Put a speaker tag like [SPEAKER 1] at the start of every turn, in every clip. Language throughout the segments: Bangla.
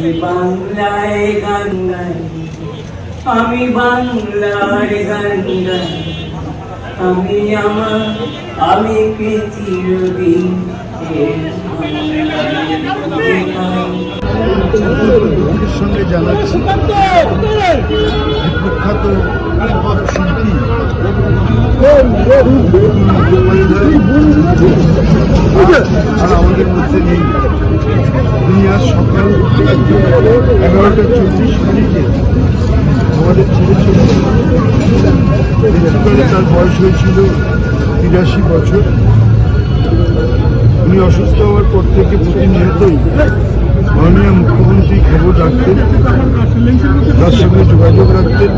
[SPEAKER 1] আমি বাংলায় গান গাই। আমি বাংলার গান গাই। আমি আমার আমি কি চিরদিন বাংলায়
[SPEAKER 2] সঙ্গে জানাচ্ছি প্রখ্যাত আর আমাদের মধ্যে নেই। তিনি আজ সকাল এগারোটা চল্লিশ মিনিটে আমাদের চলে মৃত্যুকালে তার বয়স হয়েছিল তিরাশি বছর। উনি অসুস্থ হওয়ার পর থেকে প্রতিনিয়তই মাননীয় মুখ্যমন্ত্রী খবর রাখতেন তার সঙ্গে যোগাযোগ রাখতেন,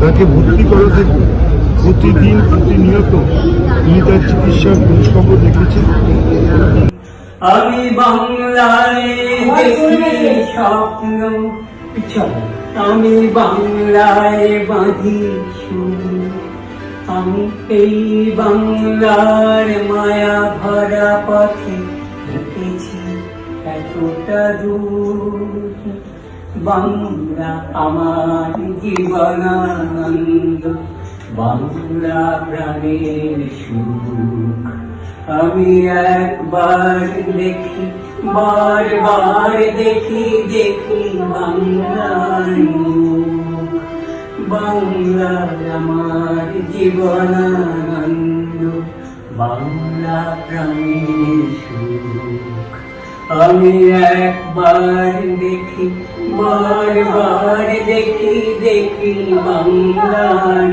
[SPEAKER 2] তাকে ভর্তি করা প্রতিদিন প্রতিনিয়ত তিনি তার চিকিৎসার খোঁজখবর রেখেছেন
[SPEAKER 1] আমি আমি বাংলায় বাঁধি আমি এই বাংলার মায়া ভরা পথে এতটা দূর বাংলা আমার জীবনানন্দ বাংলা প্রাণের সুখ, আমি একবার দেখি, বারবার দেখি দেখি বাংলার মুখ। বাংলা আমার জীবনানন্দ, বাংলা প্রাণের সুখ আমি একবার দেখি বারবার দেখি দেখি বাংলার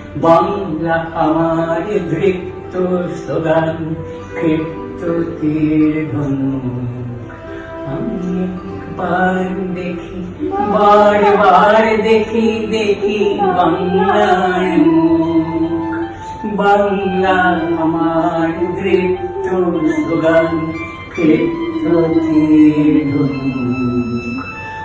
[SPEAKER 1] বাংলা আমার ধৃপ্ত স্লোগান, ক্ষিপ্ত তীর ধনুক। আমি একবার দেখি, বারবার দেখি দেখি বাংলার বাংলা আমার দৃপ্ত স্লোগান, ক্ষিপ্ত তীর ধনুক।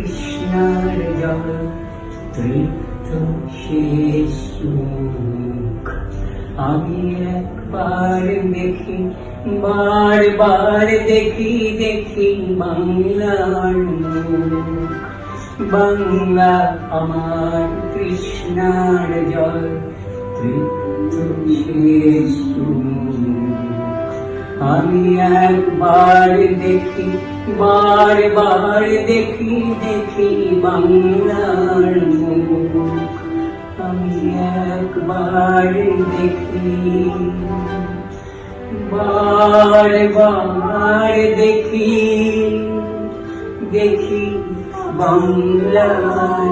[SPEAKER 1] কৃষ্ণার জল আমি একবার দেখি, বারবার দেখি দেখি বাংলার মুখ। বাংলা আমার কৃষ্ণার জল তৃপ্ত শেষ মুখ আমি একবার দেখি বারবার দেখি দেখি বাংলার আমি একবার দেখি বারবার দেখি দেখি বাংলার